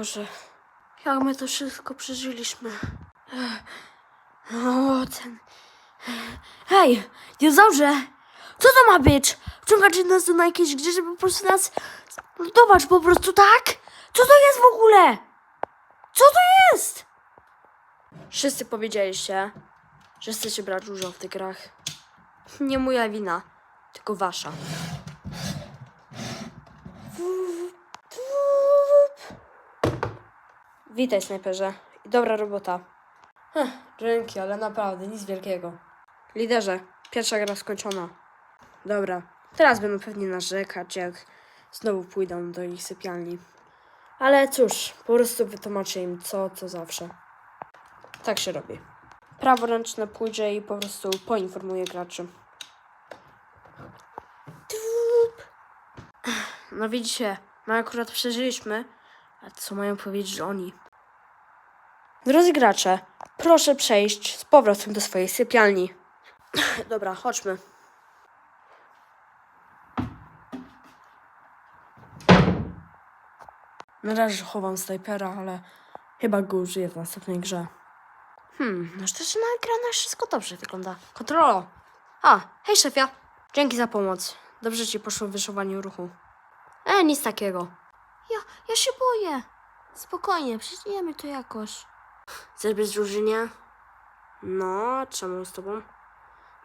Boże, jak my to wszystko przeżyliśmy. O, ten... Hej, dinozaurze! Co to ma być? Wciągacie nas jakieś gdzie, żeby po prostu nas... Zobacz po prostu, tak? Co to jest w ogóle? Co to jest? Wszyscy powiedzieliście, że chcecie brać udział w tych grach. Nie moja wina, tylko wasza. Witaj, snajperze. I dobra robota. Heh, dzięki, ale naprawdę nic wielkiego. Liderze, pierwsza gra skończona. Dobra, teraz będą pewnie narzekać, jak znowu pójdą do ich sypialni. Ale cóż, po prostu wytłumaczę im co, co zawsze. Tak się robi. Praworęczne pójdzie i po prostu poinformuje graczy. No widzicie, my akurat przeżyliśmy, a co mają powiedzieć oni? Drodzy gracze, proszę przejść z powrotem do swojej sypialni. Dobra, chodźmy. Na razie chowam snajpera, ale chyba go użyję w następnej grze. Hmm, no też na ekranie wszystko dobrze wygląda. Kontrolo! A, hej szefia! Dzięki za pomoc. Dobrze ci poszło w wyszowaniu ruchu. E, nic takiego. Ja, ja się boję. Spokojnie, przeżyjemy to jakoś. Chcesz być w drużynie? No, czemu z tobą?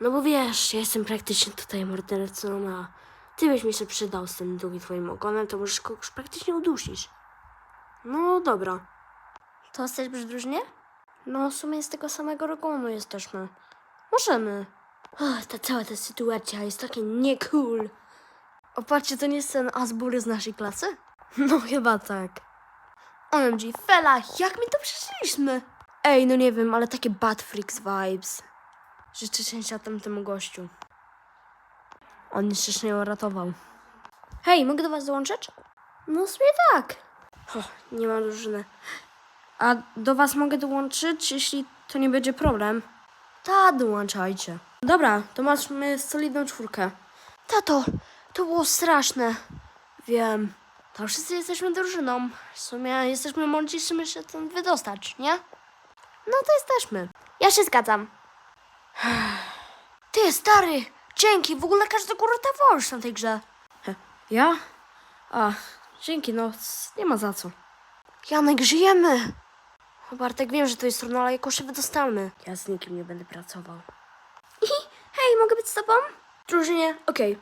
No bo wiesz, ja jestem praktycznie tutaj mordercą, a ty byś mi się przydał z tym długim twoim ogonem, to możesz kogoś praktycznie udusić. No dobra. To chcesz być w drużynie? No, w sumie z tego samego regionu jesteśmy. Możemy. Och, ta cała ta sytuacja jest taka nie cool. Opatrzcie, to nie jest ten Asbury z naszej klasy? No chyba tak. OMG, fela, jak my to przeżyliśmy? Ej, no nie wiem, ale takie Bad Freaks vibes. Życzę szczęścia tamtemu gościu. On jeszcze się nie uratował. Hej, mogę do was dołączyć? No w sumie tak. O, nie ma drużyny. A do was mogę dołączyć, jeśli to nie będzie problem? Ta, dołączajcie. Dobra, to masz solidną czwórkę. Tato, to było straszne. Wiem. To wszyscy jesteśmy drużyną. W sumie jesteśmy mądrzejsi, żeby się tam wydostać, nie? No to jesteśmy. Ja się zgadzam. Ty, stary! Dzięki, w ogóle każdy kurde wąż na tej grze. Ja? A, dzięki, no, nie ma za co. Janek, żyjemy! O, Bartek, wiem, że to jest trudno, ale jakoś się wydostamy. Ja z nikim nie będę pracował. Hej, mogę być z tobą? Drużynie, okej.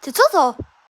Ty co to?